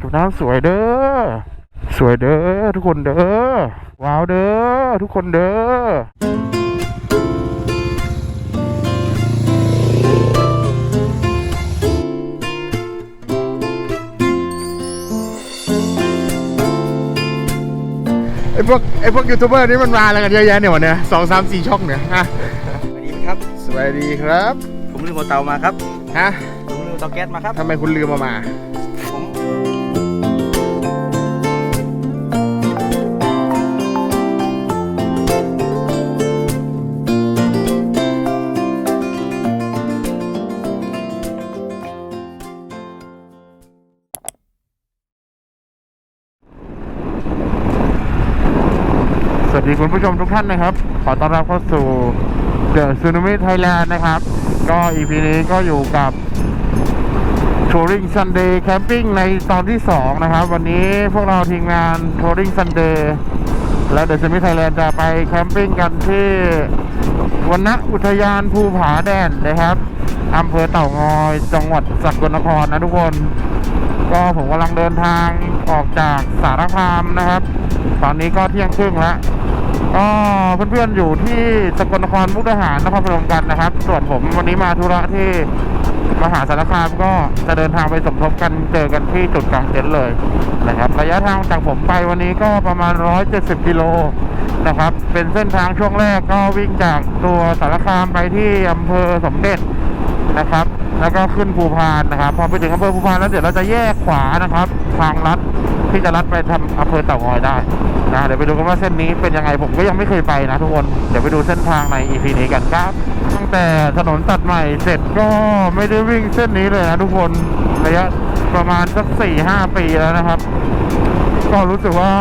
เก็บน้ำสวยเด้อ สวยเด้อทุกคนเด้อ ว้าวเด้อทุกคนเด้อไอ้พวกไอ้พวกยูทูบเบอร์นี่มันมาอะไรกันเยอะแยะเนี่ยวันเนี้ยสองสามสี่ช่องเนี่ยฮะสวัสดีครับ สวัสดีครับ ผมลืมเอาเตามาครับ ฮะผมลืมเอาเตาแก๊สมาครับทำไมคุณลืมเอามา ดีคุณผู้ชมทุกท่านนะครับ ขอต้อนรับเข้าสู่ The Tsunami Thailand นะครับ ก็ EP นี้ก็อยู่กับ Touring Sunday Camping ในตอนที่ 2 นะครับ วันนี้พวกเราทีมงาน Touring Sunday และ The Tsunami Thailand จะไปแคมปิ้งกันที่วันณอุทยานภูผาแดนนะครับอำเภอเต่างอยจังหวัดสกลนครนะทุกคน ก็ผมกำลังเดินทางออกจากสารคามนะครับ ตอนนี้ก็เที่ยงครึ่งแล้ว ก็เพื่อนๆอยู่ที่สกลนครมุกดาหารนครพนมกันนะครับ ส่วนผมวันนี้มาธุระที่มหาสารคามก็จะเดินทางไปสมทบกันเจอกันที่จุดกลางเต็นท์เลยนะครับ ระยะทางจากผมไปวันนี้ก็ประมาณ 170 กิโลนะครับ เป็นเส้นทางช่วงแรกก็วิ่งจากตัวสารคามไปที่อำเภอสมเด็จนะครับ แล้วก็ขึ้นภูพานนะครับ พอไปถึงอำเภอภูพานแล้วเดี๋ยวเราจะแยกขวานะครับ ทางลัดที่จะลัดไปทำอำเภอเต่างอยได้ นะเดี๋ยวไปดูกันว่าเส้นนี้เป็นยังไงผมก็ยังไม่เคยไปนะทุกคน เดี๋ยวไปดูเส้นทางใน EP นี้กันครับ ตั้งแต่ถนนตัดใหม่เสร็จก็ไม่ได้วิ่งเส้นนี้เลยนะทุกคนระยะประมาณสักสี่ห้าปีแล้วนะครับ ก็รู้สึกว่า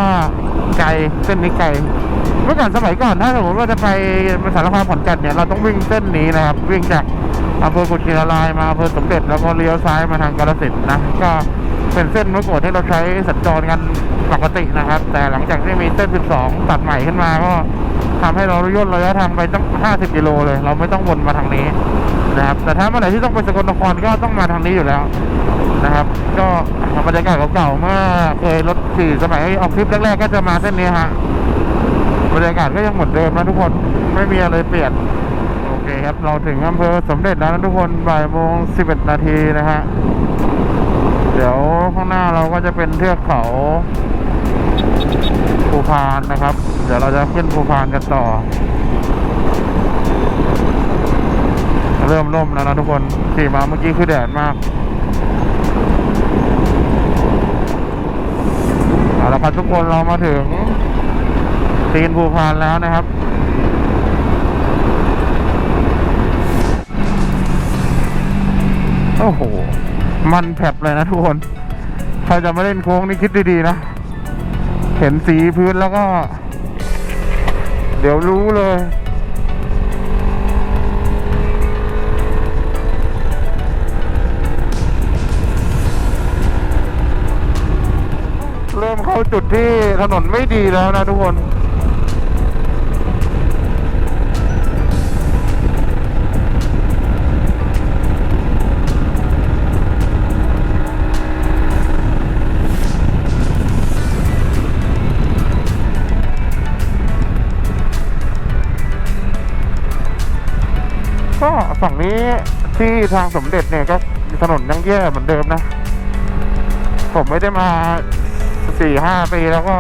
ไกลเส้นนี้ไกลเมื่อก่อนสมัยก่อนถ้าสมมติว่าจะไปสารคามขอนแก่นเนี่ยเราต้องวิ่งเส้นนี้นะครับ วิ่งจากอำเภอกุชินารายมาอำเภอสมเด็จแล้วก็เลี้ยวซ้ายมาทางกาฬสินธุ์นะก็ เป็นเส้นเมื่อก่อนที่เราใช้สัญจรกันปกตินะครับ แต่หลังจากที่มีเส้น 12 ตัดใหม่ขึ้นมาก็ทำให้เราย่นระยะทางไปตั้ง 50 กิโลเลย เราไม่ต้องวนมาทางนี้นะครับ แต่ถ้าเมื่อไหร่ที่ต้องไปสกลนครก็ต้องมาทางนี้อยู่แล้วนะครับ ก็บรรยากาศเก่าๆเมื่อเคยรถขี่สมัยออกทริปแรกๆก็จะมาเส้นนี้ฮะบรรยากาศก็ยังเหมือนเดิมนะทุกคนไม่มีอะไรเปลี่ยนโอเคครับเราถึงอำเภอสมเด็จแล้วนะทุกคนบ่ายโมงสิบเอ็ดนาทีนะฮะ เดี๋ยวข้างหน้าเราก็จะเป็นเทือกเขาภูพานนะครับ เดี๋ยวเราจะขึ้นภูพานกันต่อ เริ่มร่มแล้วนะทุกคนขี่มาเมื่อกี้คือแดดมากเอาละครับทุกคนเรามาถึงตีนภูพานแล้วนะครับโอ้โห มันแผบเลยนะทุกคน ใครจะมาเล่นโค้งนี่คิดดีๆนะ เห็นสีพื้นแล้วก็ เดี๋ยวรู้เลย เริ่มเข้าจุดที่ถนนไม่ดีแล้วนะทุกคน ฝั่งนี้ที่ทางสมเด็จเนี่ยก็ถนนยังแย่เหมือนเดิมนะ ผมไม่ได้มาสี่ห้าปีแล้วก็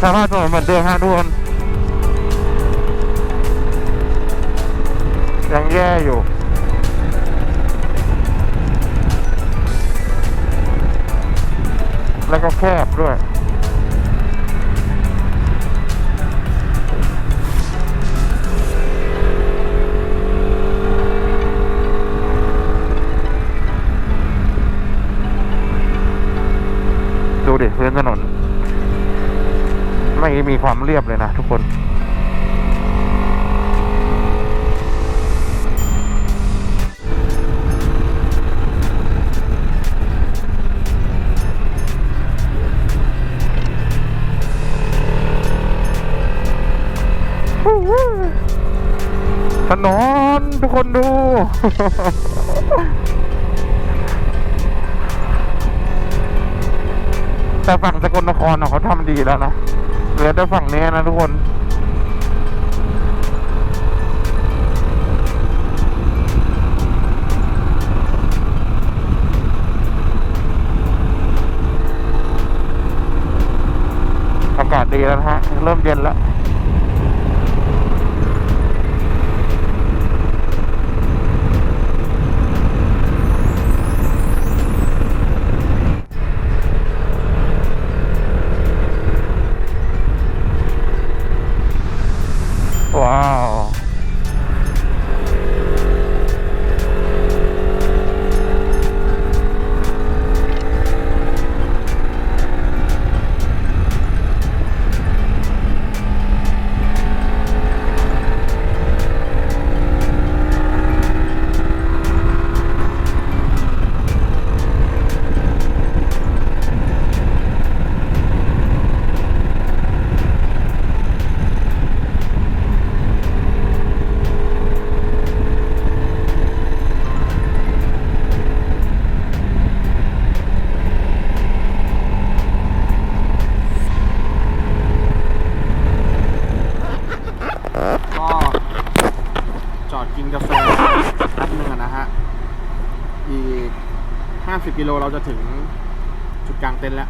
สภาพถนนเหมือนเดิมฮะทุกคนยังแย่อยู่แล้วก็แคบด้วย พื้นถนน ไม่มีความเรียบเลยนะทุกคนถนนทุกคนดู แต่ฝั่งสกลนครน่ะเขาทำดีแล้วนะเหลือแต่ฝั่งนี้นะทุกคนอากาศดีแล้วนะฮะ เริ่มเย็นแล้ว กิโลเราจะถึงจุดกลางเต็นท์แล้ว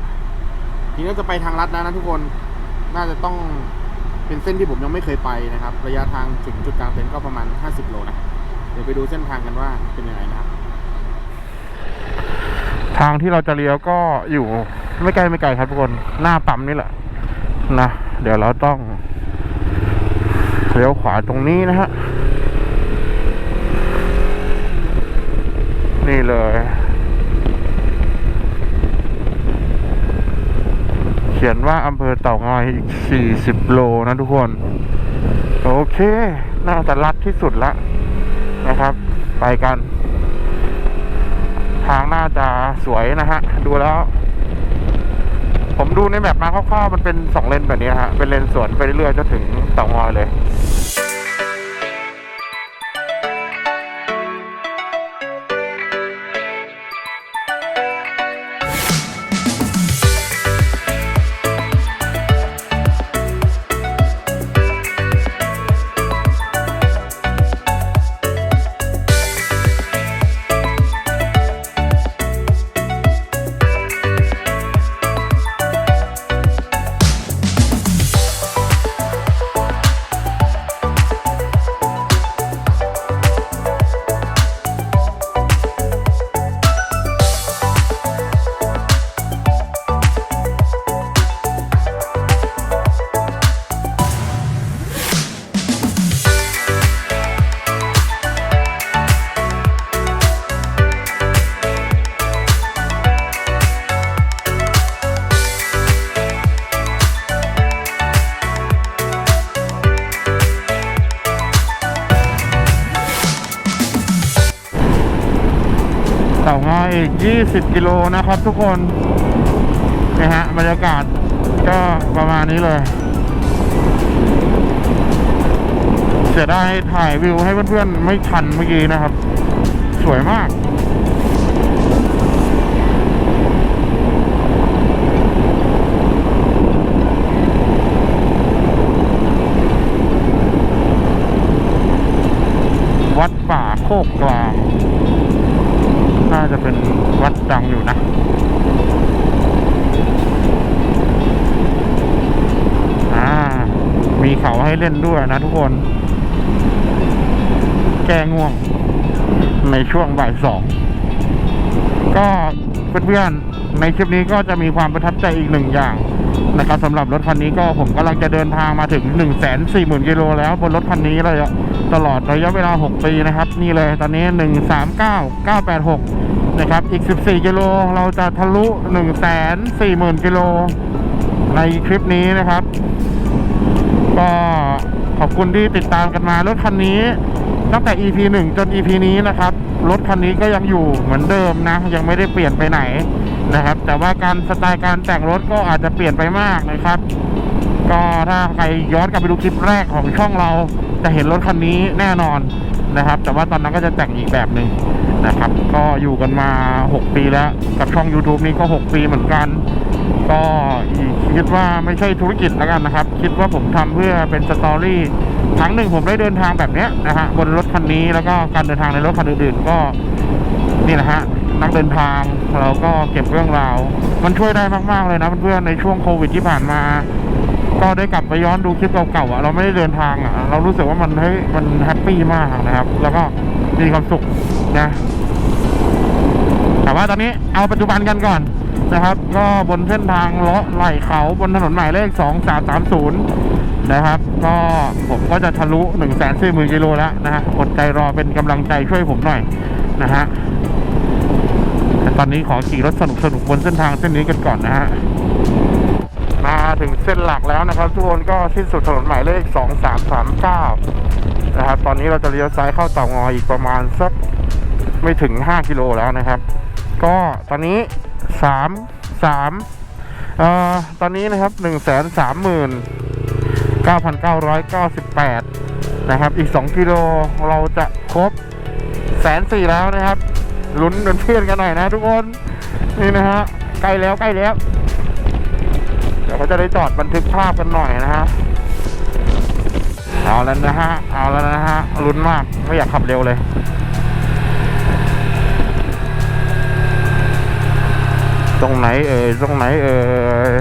ทีนี้จะไปทางลัดแล้วนะทุกคน น่าจะต้องเป็นเส้นที่ผมยังไม่เคยไปนะครับ ระยะทางถึงจุดกลางเต็นท์ก็ประมาณ 50 โลนะ เดี๋ยวไปดูเส้นทางกันว่าเป็นยังไงนะครับ ทางที่เราจะเลี้ยวก็อยู่ไม่ไกลไม่ไกลครับทุกคน หน้าปั๊มนี่แหละนะ เดี๋ยวเราต้องเลี้ยวขวาตรงนี้นะฮะ นี่เลย เขียนว่าอำเภอเต่างอยอีก 40 โลนะทุกคน โอเค น่าจะลัดที่สุดละนะครับ ไปกัน ทางน่าจะสวยนะฮะ ดูแล้ว ผมดูในแมปมาคร่าวๆมันเป็นสองเลนแบบนี้ฮะ เป็นเลนสวนไปเรื่อยๆจนถึงเต่างอยเลย 10 กิโลนะครับทุกคนนะฮะบรรยากาศก็ประมาณนี้เลยเสียดายถ่ายวิวให้เพื่อนๆไม่ทันเมื่อกี้นะครับ สวยมากวัดป่าโคกกลาง จะเป็นวัดดังอยู่นะอ่ามีเขาให้เล่นด้วยนะทุกคน แก้ง่วง ในช่วงบ่ายสอง ก็เพื่อนๆในคลิปนี้ก็จะมีความประทับใจอีกหนึ่งอย่างนะครับสำหรับรถคันนี้ก็ผมกำลังจะเดินทางมาถึง 1 4 0 0 0 0กิโลแล้วบนรถคันนี้เลยตลอดระยะเวลา 6 ปีนะครับ นี่เลยตอนนี้ 139 986 นะครับ อีก 14 กิโล เราจะทะลุ 1 4 0 0 0 0 กิโล ในคลิปนี้นะครับ ก็ขอบคุณที่ติดตามกันมา รถคันนี้ ตั้งแต่ EP 1 จน EP นี้นะครับ รถคันนี้ก็ยังอยู่เหมือนเดิมนะ ยังไม่ได้เปลี่ยนไปไหนนะครับ แต่ว่าการสไตล์การแต่งรถก็อาจจะเปลี่ยนไปมากนะครับ ก็ถ้าใครย้อนกลับไปดูคลิปแรกของช่องเรา จะเห็นรถคันนี้แน่นอนนะครับ แต่ว่าตอนนั้นก็จะแต่งอีกแบบหนึ่ง นะครับ ก็อยู่กันมา 6 ปีแล้ว กับช่อง YouTube นี้ก็ 6 ปีเหมือนกัน ก็คิดว่าไม่ใช่ธุรกิจแล้วกันนะครับ คิดว่าผมทำเพื่อเป็นสตอรี่ครั้งหนึ่งผมได้เดินทางแบบนี้นะฮะบนรถคันนี้แล้วก็การเดินทางในรถคันอื่นๆก็นี่นะฮะนักเดินทางเราก็เก็บเรื่องราว มันช่วยได้มากๆเลยนะเพื่อนๆในช่วงโควิดที่ผ่านมา ก็ได้กลับไปย้อนดูคลิปเก่าๆอะเราไม่ได้เดินทางอะเรารู้สึกว่ามันเฮ้ยมันแฮปปี้มากนะครับ แล้วก็ มีความสุขนะแต่ว่าตอนนี้เอาปัจจุบันกันก่อนนะครับ ก็บนเส้นทางเลาะไหล่เขาบนถนนหมายเลข 2330 นะครับ ก็ผมก็จะทะลุ 1 4 0 0 0 0กิโลแล้วนะฮะอดใจรอเป็นกำลังใจช่วยผมหน่อยนะฮะแต่ตอนนี้ขอขี่รถสนุกสนุกบนเส้นทางเส้นนี้กันก่อนนะฮะมาถึงเส้นหลักแล้วนะครับทุกคนก็สิ้นสุดถนนหมายเลข 2339 นะครับ ตอนนี้เราจะเลี้ยวซ้ายเข้าเต่างอยอีกประมาณสักไม่ถึง 5 กิโลแล้วนะครับ ก็ตอนนี้ 3 3เอ่อตอนนี้นะครับ 1 3 9 9,998 นะครับ อีก 2 กิโลเราจะครบแสนสี่แล้วนะครับ ลุ้นเป็นเพื่อนกันหน่อยนะทุกคน นี่นะฮะ ใกล้แล้วใกล้แล้ว เดี๋ยวเขาจะได้จอดบันทึกภาพกันหน่อยนะฮะ เอาแล้วนะฮะ เอาแล้วนะฮะลุ้นมากไม่อยากขับเร็วเลย ตรงไหนเอ่ยตรงไหนเอ่ย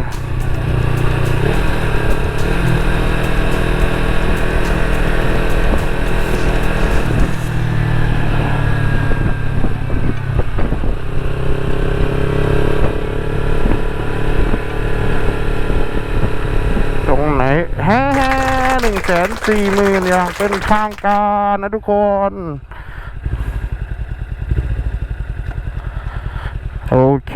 สนสี่หมื่นอย่างเป็นทางการนะทุกคน โอเค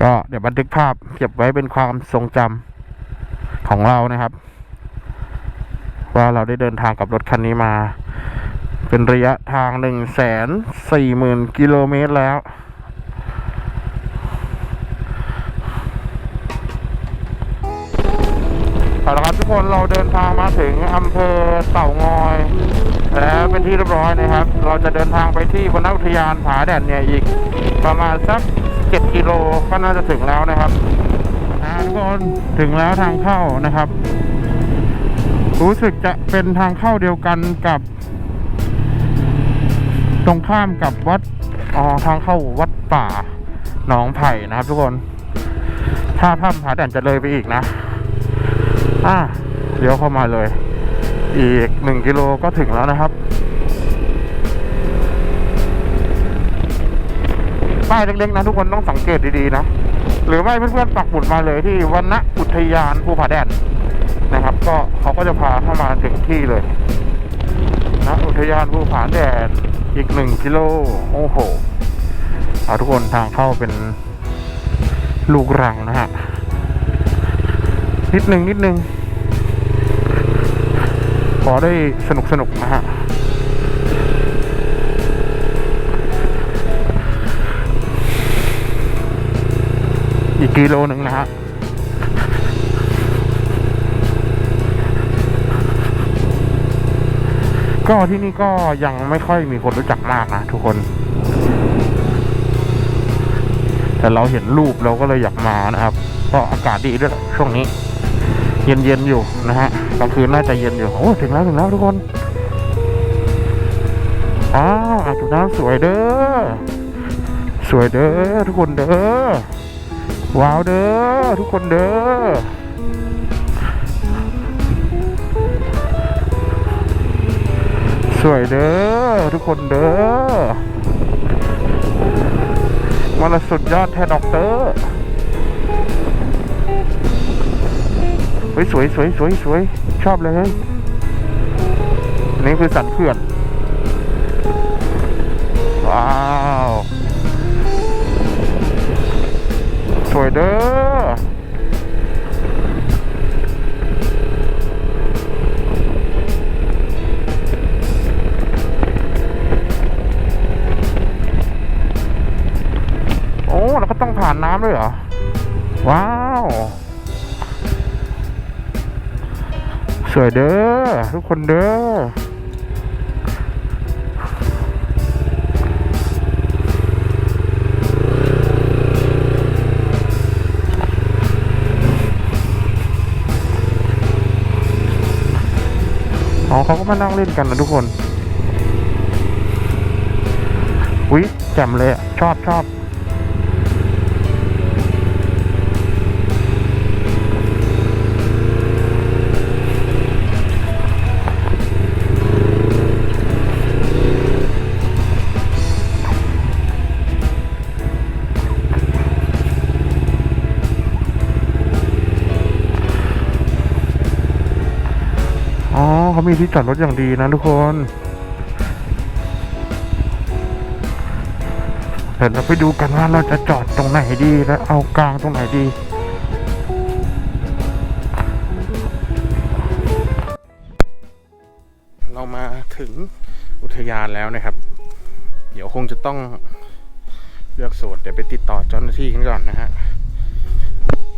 ก็เดี๋ยวบันทึกภาพเก็บไว้เป็นความทรงจำของเรานะครับ ว่าเราได้เดินทางกับรถคันนี้มา เป็นระยะทางหนึ่งแสนสี่หมื่นกิโลเมตรแล้ว เอาละครับทุกคนเราเดินทางมาถึงอำเภอเต่างอย แล้วเป็นที่เรียบร้อยนะครับ เราจะเดินทางไปที่วนอุทยานผาแดดเนี่ยอีกประมาณสักเจ็ดกิโลก็น่าจะถึงแล้วนะครับทุกคนถึงแล้วทางเข้านะครับ รู้สึกจะเป็นทางเข้าเดียวกันกับ ตรงข้ามกับวัดอ๋อทางเข้าวัดป่าหนองไผ่นะครับ ทุกคนถ้าถ้ำผาแดดจะเลยไปอีกนะ อะเดี๋ยวเข้ามาเลย อีกหนึ่งกิโลก็ถึงแล้วนะครับ ป้ายเล็กๆนะทุกคนต้องสังเกตดีๆนะ หรือไม่เพื่อนๆปักหมุดมาเลยที่วันณอุทยานภูผาแดดนะครับ ก็เขาก็จะพาเข้ามาถึงที่เลยนะอุทยานภูผาแดดอีกหนึ่งกิโลโอ้โหเอาทุกคนทางเข้าเป็นลูกรังนะฮะนิดหนึ่งนิดหนึ่ง อได้สนุกสนุกนะฮะอีกกิโลหนึ่งนะฮะก็ที่นี่ก็ยังไม่ค่อยมีคนรู้จักมากนะทุกคน แต่เราเห็นรูปเราก็เลยอยากมานะครับก็อากาศดีด้วยช่วงนี้ เย็นๆอยู่นะฮะ กลางคืนน่าจะเย็นอยู่โอ้ถึงแล้วถึงแล้วทุกคนอ้าวอางเก็บน้ำสวยเด้อสวยเด้อทุกคนเด้อว้าวเด้อทุกคนเด้อสวยเด้อทุกคนเด้อมันสุดยอดแท้ดอกเตอร์เฮ้ยสวยสวยสวยสวย ชอบเลยอันนี้คือสันเขื่อน ว้าว สวยเด้อโอ้ แล้วก็ต้องผ่านน้ำด้วยเหรอ ว้าว สวยเด้อทุกคนเด้ออ๋อเขาก็มานั่งเล่นกันนะทุกคนวิจแจ่มเลยอะ ชอบชอบ ที่จอดรถอย่างดีนะทุกคนเดี๋ยวเราไปดูกันว่าเราจะจอดตรงไหนดีและเอากลางตรงไหนดีเรามาถึงอุทยานแล้วนะครับ เดี๋ยวคงจะต้องเลือกโซนเดี๋ยวไปติดต่อเจ้าหน้าที่กันก่อนนะฮะ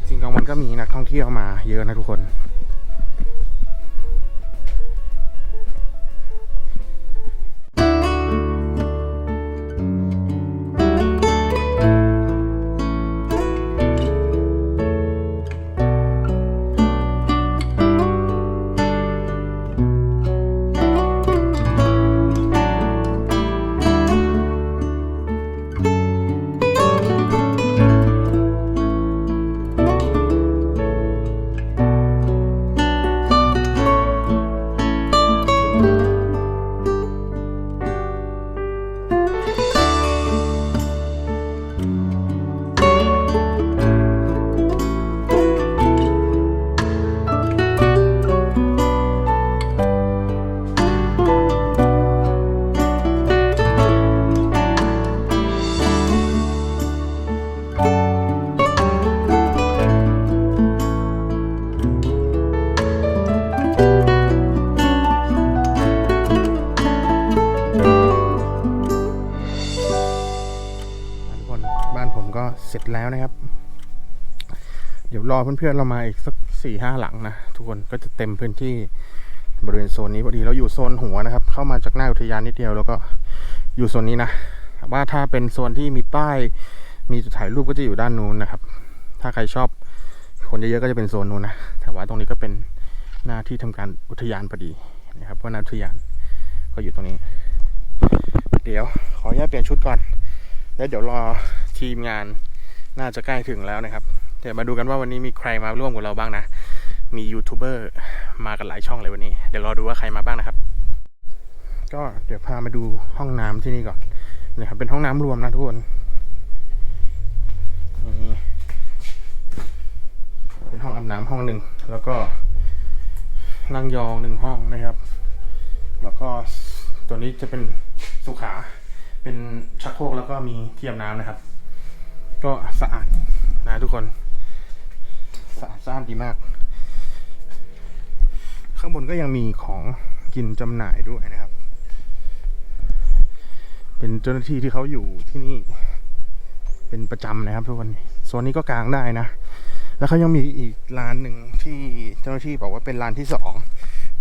จริงกลางวันก็มีนักท่องเที่ยวมาเยอะนะทุกคน เพื่อนๆเรามาอีกสักสี่ห้าหลังนะทุกคนก็จะเต็มพื้นที่บริเวณโซนนี้พอดีเราอยู่โซนหัวนะครับ เข้ามาจากหน้าอุทยานนิดเดียวแล้วก็อยู่โซนนี้นะว่าถ้าเป็นโซนที่มีป้าย มีจุดถ่ายรูปก็จะอยู่ด้านนู้นนะครับ ถ้าใครชอบคนเยอะๆก็จะเป็นโซนนู้นนะแต่ว่าตรงนี้ก็เป็นหน้าที่ทำการอุทยานพอดีนะครับเพราะหน้าอุทยานก็อยู่ตรงนี้ เดี๋ยวขออนุญาตเปลี่ยนชุดก่อน แล้วเดี๋ยวรอทีมงานน่าจะใกล้ถึงแล้วนะครับ เดี๋ยวมาดูกันว่าวันนี้มีใครมาร่วมกับเราบ้างนะ มียูทูบเบอร์มากันหลายช่องเลยวันนี้ เดี๋ยวรอดูว่าใครมาบ้างนะครับ ก็เดี๋ยวพามาดูห้องน้ำที่นี่ก่อนนะครับเป็นห้องน้ำรวมนะทุกคนนี่เป็นห้องอาบน้ำห้องหนึ่งแล้วก็นั่งยองหนึ่งห้องนะครับ แล้วก็ตัวนี้จะเป็นสุขา เป็นชักโครกแล้วก็มีที่อาบน้ำนะครับ ก็สะอาดนะทุกคน สะอาดสะอ้านดีมาก ข้างบนก็ยังมีของกินจำหน่ายด้วยนะครับ เป็นเจ้าหน้าที่ที่เขาอยู่ที่นี่ เป็นประจำนะครับทุกคนโซนนี้ก็กลางได้นะ แล้วเขายังมีอีกร้านหนึ่งที่เจ้าหน้าที่บอกว่าเป็นร้านที่สอง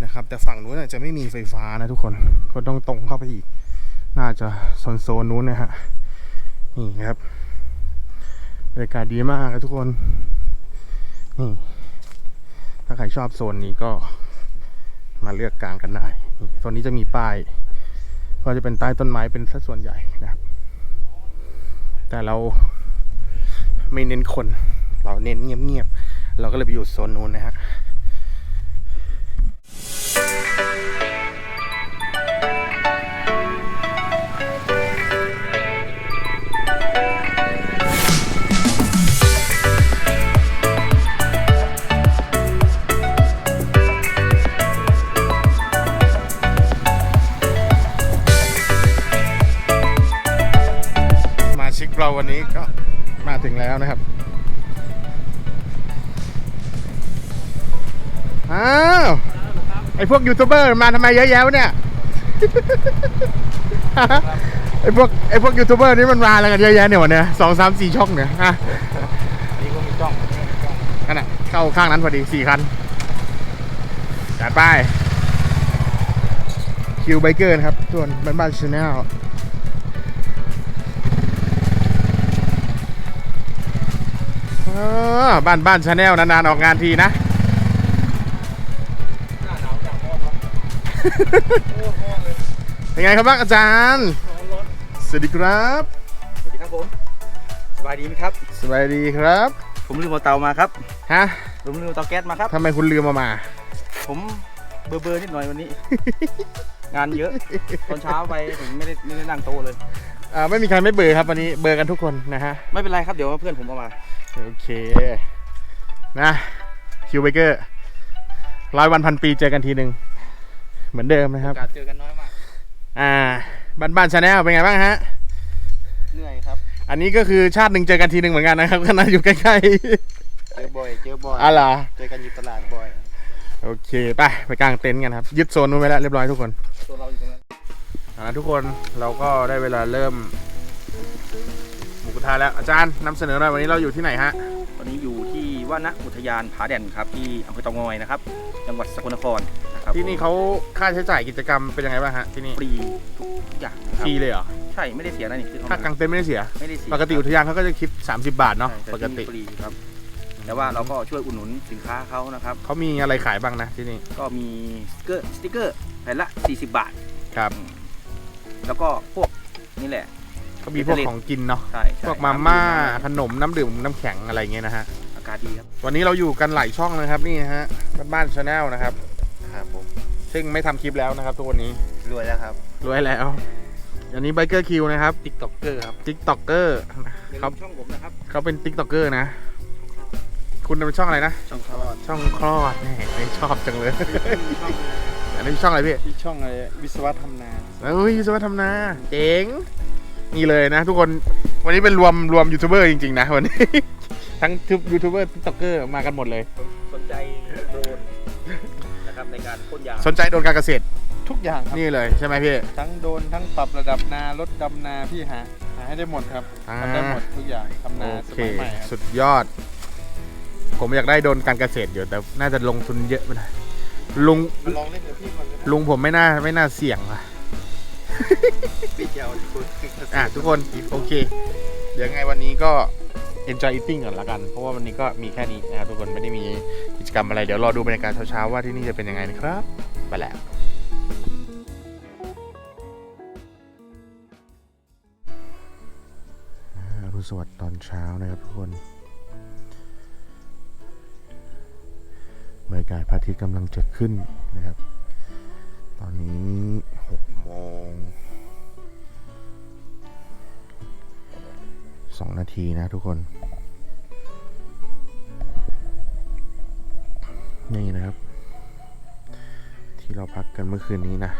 นะครับ แต่ฝั่งนู้นอาจจะไม่มีไฟฟ้านะทุกคนก็ต้องตรงเข้าไปอีก น่าจะโซนโซนนู้นนะฮะนี่ครับบรรยากาศดีมากครับทุกคน นี่ถ้าใครชอบโซนนี้ก็มาเลือกกลางกันได้โซนนี้จะมีป้าย ก็จะเป็นใต้ต้นไม้เป็นสัดส่วนใหญ่นะครับ แต่เราไม่เน้นคน เราเน้นเงียบๆ เราก็เลยไปอยู่โซนนู้นนะฮะ วันนี้ก็มาถึงแล้วนะครับอ้าวไอพวกยูทูบเบอร์มาทำไมเยอะแยะเนี่ยไอพวกไอพวกยูทูบเบอร์นี่มันมาอะไรกันเยอะแยะเนี่ยวันเนี้ยสองสามสี่ช่องเนี่ยฮะนี่ก็มีกล้องนั่นแหละเข้าข้างนั้นพอดีสี่คันจัดไปคิวไบเกอร์นะครับส่วนบ้านบ้านชาแนล บ้านบ้านชาแนลนานๆออกงานทีนะหน้าหนาวจังพ่อครับเป็นไงครับบ้างอาจารย์ สวัสดีครับ สวัสดีครับผม สบายดีไหมครับสวัสดีครับ ผมลืมเอาเตามาครับ ฮะ ผมลืมเอาเตาแก๊สมาครับ ทำไมคุณลืมมามา ผมเบอร์เบอร์นิดหน่อยวันนี้ งานเยอะ ตอนเช้าไปผมไม่ได้ไม่ได้นั่งโต๊ะเลย อ่าไม่มีใครไม่เบอร์ครับวันนี้เบอร์กันทุกคนนะฮะ ไม่เป็นไรครับเดี๋ยวเพื่อนผมเอามา โอเค นะคิวเบเกอร์ร้อยวันพันปีเจอกันทีหนึ่งเหมือนเดิมนะครับ โอกาสเจอกันน้อยมาก อ่า บ้านบ้านชาแนลเป็นไงบ้างฮะ เหนื่อยครับ อันนี้ก็คือชาติหนึ่งเจอกันทีหนึ่งเหมือนกันนะครับขณะอยู่ใกล้เจอบ่อย เจอบ่อย ๆอ๋อเหรอเจอกันอยู่ตลาดบ่อย โอเคไปไปกางเต็นท์กันครับ ยึดโซนนู้นไว้แล้วเรียบร้อยทุกคนตัวเราอยู่ตรงนั้น เอาละทุกคนเราก็ได้เวลาเริ่ม หมูกระทะแล้วอาจารย์นำเสนอหน่อยวันนี้เราอยู่ที่ไหนฮะวันนี้อยู่ที่ว่านอุทยานผาแด่นครับที่อำเภอเตางอยนะครับ จังหวัดสกลนครนะครับที่นี่เขาค่าใช้จ่ายกิจกรรมเป็นยังไงบ้างฮะที่นี่ฟรีทุกอย่างนะคฟรับรีเลยเหรอใช่ไม่ได้เสียนะนี่คือเข้ค่ากางเต็นท์ไม่ได้เสียไม่ได้เสียปกติอุทยานเขาก็จะคิด 30 บาทเนาะใช่แต่ปกติที่นี่ฟรีครับแต่ว่าเราก็ช่วยอุดหนุนสินค้าเขานะครับเขามีอะไรขายบ้างนะที่นี่ก็มีสติกเกอร์สติกเกอร์แผ่นละ 40 บาทครับ แล้วก็พวกนี่แหละ เขามีพวกของกินเนาะใช่ใช่พวกมาม่าน้ำดื่ขนมน้ำดื่มน้ำแข็งอะไรเงี้ยนะฮะ อากาศดีครับ วันนี้เราอยู่กันหลายช่องนะครับ นี่ฮะบ้านบ้านชาแนลนะครับครับผมซึ่งไม่ทำคลิปแล้วนะครับทุกวันนี้รวยแล้วครับรวยแล้วอันนี้ไบเกอร์คิวนะครับติ๊กต็อกเกอร์ครับติ๊กต็อกเกอร์อย่าครัลืบมช่องผมนะครับเขาเป็นติ๊กต็อกเกอร์นะ คุณเป็นช่องอะไรนะ ช่องคลอดช่องคลอดแนี่ไม่ชอบจังเลย อันนี้ช่องอะไรพี่ ที่ช่องอะไรวิศวะทำนาเอ้ยยูทูบเบอร์ทำนา เจ๋ง นี่เลยนะ ทุกคนวันนี้เป็นรวมรวมยูทูบเบอร์จริง ๆ นะวันนี้ ทั้งยูทูบเบอร์ติ๊กต็อกเกอร์มากันหมดเลย สนใจโดรนนะครับในการพ่นยาสนใจโดนการเกษตรทุกอย่างครับนี่เลยใช่ไหมพี่ ทั้งโดนทั้งปรับระดับนาลดดำนาพี่หาหาให้ได้หมดครับอ่า ทำได้หมดทุกอย่างทำโอนาสเค มัยใหม่ครับสุดยอด ผมอยากได้โดนการเกษตรอยู่แต่น่าจะลงทุนเยอะไปหน่อยลุงมาลองเล่นกับพี่ก่อนนะลุงผมไม่น่าไม่น่าเสี่ยงว่ะ พี่เจ้าคุณอะทุกคนโอเค เดี๋ยวไงวันนี้ก็ enjoy eating ก่อนละกัน เพราะว่าวันนี้ก็มีแค่นี้นะครับทุกคนไม่ได้มีกิจกรรมอะไร เดี๋ยวรอดูบรรยากาศเช้าๆว่าที่นี่จะเป็นยังไงนะครับ ไปแล้วอรุณสวัสดิ์ตอนเช้านะครับทุกคนบรรยากาศพระอาทิตย์กำลังจะขึ้นนะครับ ตอนนี้ โมงสองนาทีนะทุกคน นี่นะครับ ที่เราพักกันเมื่อคืนนี้นะ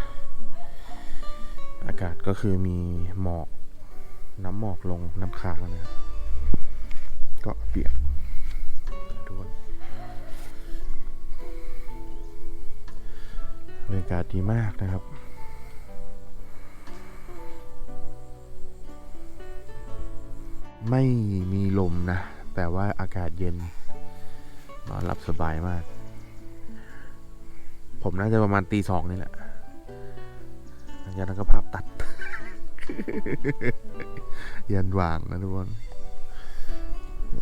อากาศก็คือมีหมอก น้ำหมอกลงน้ำค้างนะครับก็เปียกทุกคนบรรยากาศดีมากนะครับ ไม่มีลมนะ แต่ว่าอากาศเย็น นอนหลับสบายมาก ผมน่าจะประมาณตีสองนี่แหละหลังจากนั้นก็ภาพตัด ยันว่างนะทุกคน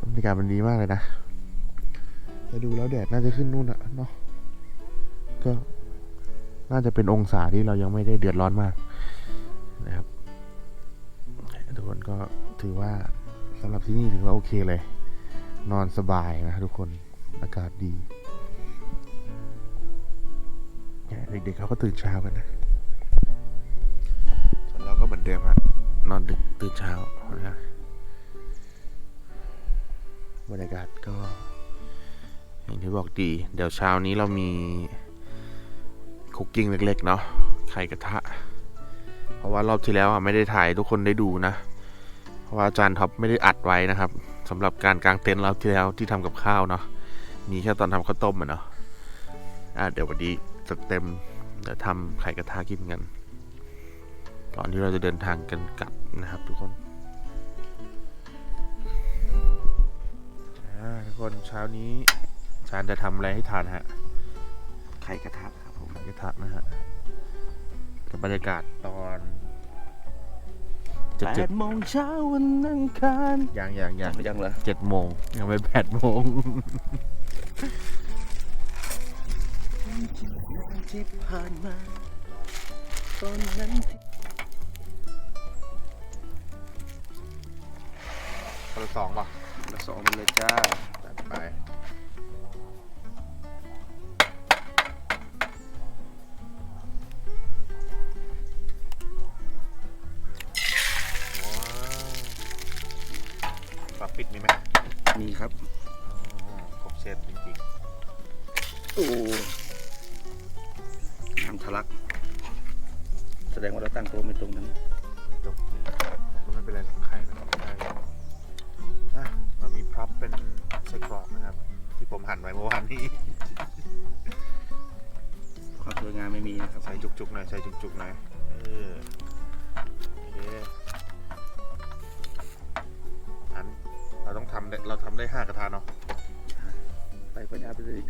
บรรยากาศมันดีมากเลยนะจะดูแล้วแดดน่าจะขึ้นนู่นอะเนาะก็น่าจะเป็นองศาที่เรายังไม่ได้เดือดร้อนมากนะครับทุกคนก็ถือว่า สำหรับที่นี่ถือว่าโอเคเลย นอนสบายนะทุกคนอากาศดีเด็กๆเขาก็ตื่นเช้ากันนะส่วนเราก็เหมือนเดิมฮะนอนดึกตื่นเช้านะบรรยากาศก็ อย่างที่บอกดี เดี๋ยวเช้านี้เรามีคุกกิ้งเล็กๆเนาะไข่กระทะ เพราะว่ารอบที่แล้วอะไม่ได้ถ่ายทุกคนได้ดูนะ เพราะว่าอาจารย์ท็อปไม่ได้อัดไว้นะครับสำหรับการกางเต็นท์รอบที่แล้วที่ทำกับข้าวเนาะมีแค่ตอนทำข้าวต้มอะเนาะอะเดี๋ยววันนี้จะเต็มเดี๋ยวทำไข่กระทะกินกันก่อนที่เราจะเดินทางกันกลับนะครับ ทุกคนอ่าทุกคนเช้านี้อาจารย์จะทำอะไรให้ทานฮะไข่กระทะครับผมไข่กระทะนะฮะกับบรรยากาศตอนเจ็ดแปเจ็ดดโมงเช้าวันอังคารอย่างอย่างอย่างยังเหรอเจ็ดโมงยังไม่แปดโมง ที่ผ่านมาตอนนั้นคนละสองป่ะ ละสองไปเลยจ้าจัดไป ลัก แสดงว่าเราตั้งโต๊ะไม่ตรงนั้นๆจบก็ไม่เป็นไรหรอกไข่มันออกได้อะเรามีพร็อพเป็นไส้กรอกนะครับ ที่ผมหั่นไว้เมื่อวานนี้ ความสวยงามไม่มีนะครับใส่จุกๆหน่อยใส่จุกๆหน่อยเออโอเคอันเราต้องทำได้เราทำได้ห้ากระทะเนาะไปพยาไปเลย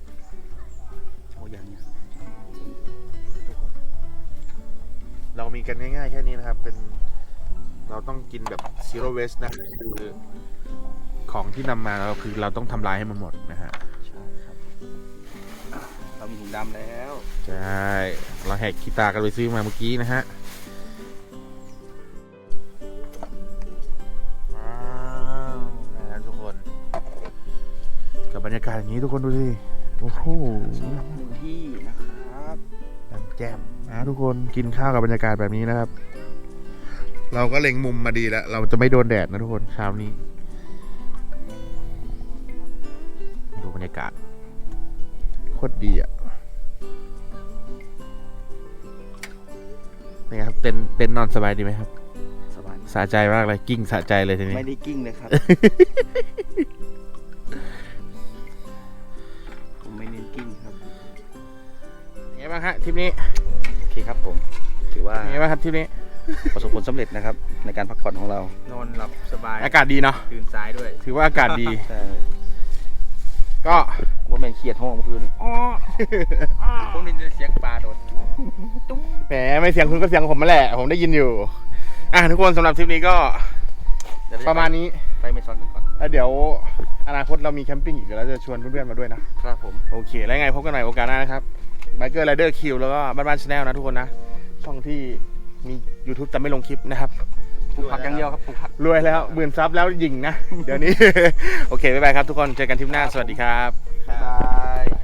มีกันง่ายๆแค่นี้นะครับ เป็นเราต้องกินแบบ zero waste นะคือของที่นำมาเราคือเราต้องทำลายให้มันหมดนะฮะใช่ครับอะเรามีถุงดำแล้ว ใช่เราแหกขีตากันไปซื้อมาเมื่อกี้นะฮะว้าวนะครับทุกคน กับบรรยากาศอย่างนี้ทุกคนดูสิโอ้โหหนึ่งที่นะครับน้ำ แจ่มนะทุกคนกินข้าวกับบรรยากาศแบบนี้นะครับ เราก็เล็งมุมมาดีแล้ว เราจะไม่โดนแดดนะทุกคนเช้านี้ ดูบรรยากาศโคตรดีอะเป็นไงครับเต็นท์เต็นท์นอนสบายดีไหมครับสบายสะใจมากเลยกิ้งสะใจเลยทีนี้ ไม่ได้กิ้งเลยครับ ผมไม่เน้นกิ้งครับเป็นไงบ้างฮะทริปนี้ ถือว่าเป็นไงบ้างครับทริปนี้ประสบผลสำเร็จนะครับ ในการพักผ่อนของเรานอนหลับสบายอากาศดีเนาะตื่นสายด้วยถือว่าอากาศดี ใช่ก็ว่าแม่งเครียดห้องเมื่อคืนนี้ผมได้ยินเสียงปลาโดดแหมไม่เสียงคุณก็เสียงผมมาแหละ ผมได้ยินอยู่ อะทุกคนสำหรับทริปนี้ก็ เดี๋ยวเประมาณนี้ไปเมซอนกันก่อนแล้วเดี๋ยวอนาคตเรามีแคมปิ้งอีกเดี๋ยวเราจะชวนเพื่อนๆมาด้วยนะครับผม โอเค แล้วยังไงพบกันใหม่โอกาสหน้านะครับ Biker Rider Q แล้วก็บ้านบ้านชาแนลนะทุกคนนะ ช่องที่มี YouTube แต่ไม่ลงคลิปนะครับ ปลูกผักอย่างเดียวครับปลูกผัก รวยแล้วหมื่นซับแล้วหยิงนะ เดี๋ยวนี้ โอเค บ๊ายบายครับทุกคน เจอกันทริปหน้า สวัสดีครับ บ๊ายบาย